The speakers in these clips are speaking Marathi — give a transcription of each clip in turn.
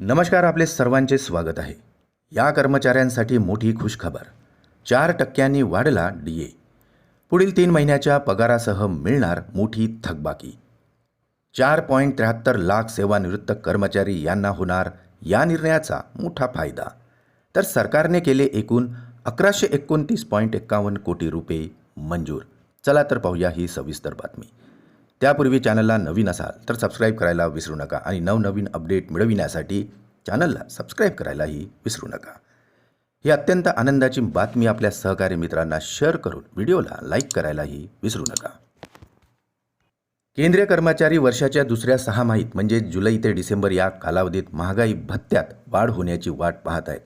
नमस्कार आपले सर्वांचे स्वागत आहे. या कर्मचाऱ्यांसाठी मोठी खुशखबर. चार टक्क्यांनी वाढला डी ए पुढील तीन महिन्याच्या पगारासह मिळणार मोठी थकबाकी. चार पॉईंट त्र्याहत्तर लाख सेवानिवृत्त कर्मचारी यांना होणार या निर्णयाचा मोठा फायदा. तर सरकारने केले एकूण अकराशे एकोणतीस पॉईंट एक्कावन्न कोटी रुपये मंजूर. चला तर पाहूया ही सविस्तर बातमी. त्यापूर्वी चॅनलला नवीन असाल तर सबस्क्राईब करायला विसरू नका आणि नवनवीन अपडेट मिळविण्यासाठी चॅनलला सबस्क्राईब करायलाही विसरू नका. ही अत्यंत आनंदाची बातमी आपल्या सहकारी मित्रांना शेअर करून व्हिडिओला लाईक करायलाही विसरू नका. केंद्रीय कर्मचारी वर्षाच्या दुसऱ्या सहामाहीत म्हणजे जुलै ते डिसेंबर या कालावधीत महागाई भत्त्यात वाढ होण्याची वाट पाहत आहेत.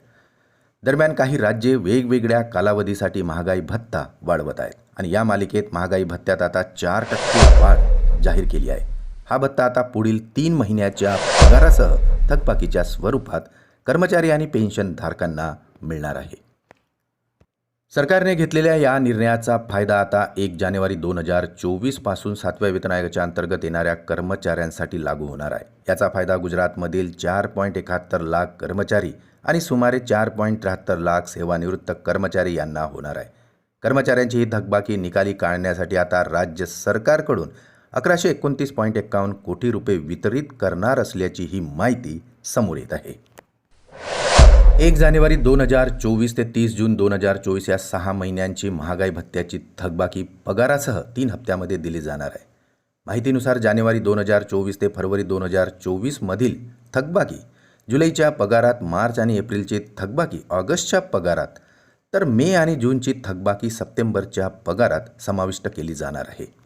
दरम्यान काही राज्ये वेगवेगळ्या कालावधीसाठी महागाई भत्ता वाढवत आहेत आणि या मालिकेत महागाई भत्त्यात आता चार टक्के वाढ जाहीर केली आहे. हा भत्ता आता पुढील तीन महिन्याच्या पगारासह थकबाकीच्या स्वरूपात कर्मचारी आणि पेन्शनधारकांना मिळणार आहे. सरकारने घेतलेल्या या निर्णयाचा फायदा आता एक जानेवारी दोन हजार चोवीसपासून सातव्या वेतन आयोगाच्या अंतर्गत येणाऱ्या कर्मचाऱ्यांसाठी लागू होणार आहे. याचा फायदा गुजरातमधील चार पॉईंट एकाहत्तर लाख कर्मचारी आणि सुमारे चार पॉईंट त्र्याहत्तर लाख सेवानिवृत्त कर्मचारी यांना होणार आहे. कर्मचाऱ्यांची ही थकबाकी निकाली काढण्यासाठी आता राज्य सरकारकडून अकराशे एकोणतीस पॉईंट एक्कावन्न कोटी रुपये वितरित करणार असल्याची ही माहिती समोर येत आहे. एक जानेवारी दोन हजार चोवीस ते तीस जून दोन हजार चोवीस या सहा महिन्यांची महागाई भत्त्याची थकबाकी पगारासह तीन हप्त्यामध्ये दिली जाणार आहे. माहितीनुसार जानेवारी दोन हजार चोवीस ते फरवरी दोन हजार चोवीसमधील थकबाकी जुलैच्या पगारात मार्च आणि एप्रिलची थकबाकी ऑगस्टच्या पगारात तर मे आणि जूनची थकबाकी सप्टेंबरच्या पगारात समाविष्ट केली जाणार आहे.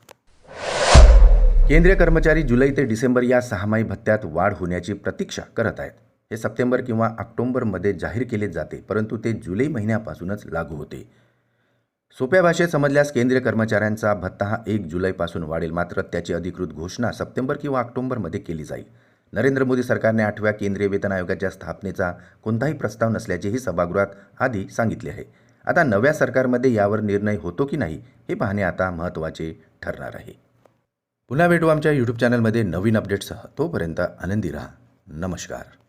केंद्रीय कर्मचारी जुलै ते डिसेंबर या सहामाही भत्त्यात वाढ होण्याची प्रतीक्षा करत आहेत. हे सप्टेंबर किंवा ऑक्टोबरमध्ये जाहीर केले जाते परंतु ते जुलै महिन्यापासूनच लागू होते. सोप्या भाषेत समजल्यास केंद्रीय कर्मचाऱ्यांचा भत्ता हा एक जुलैपासून वाढेल मात्र त्याची अधिकृत घोषणा सप्टेंबर किंवा ऑक्टोबरमध्ये केली जाईल. नरेंद्र मोदी सरकारने आठव्या केंद्रीय वेतन आयोगाच्या स्थापनेचा कोणताही प्रस्ताव नसल्याचेही सभागृहात आधी सांगितले आहे. आता नव्या सरकारमध्ये यावर निर्णय होतो की नाही हे पाहणे आता महत्त्वाचे ठरणार आहे. पुन्हा भेटू आमच्या यूट्यूब चॅनलमध्ये नवीन अपडेट्ससह तोपर्यंत आनंदी राहा. नमस्कार.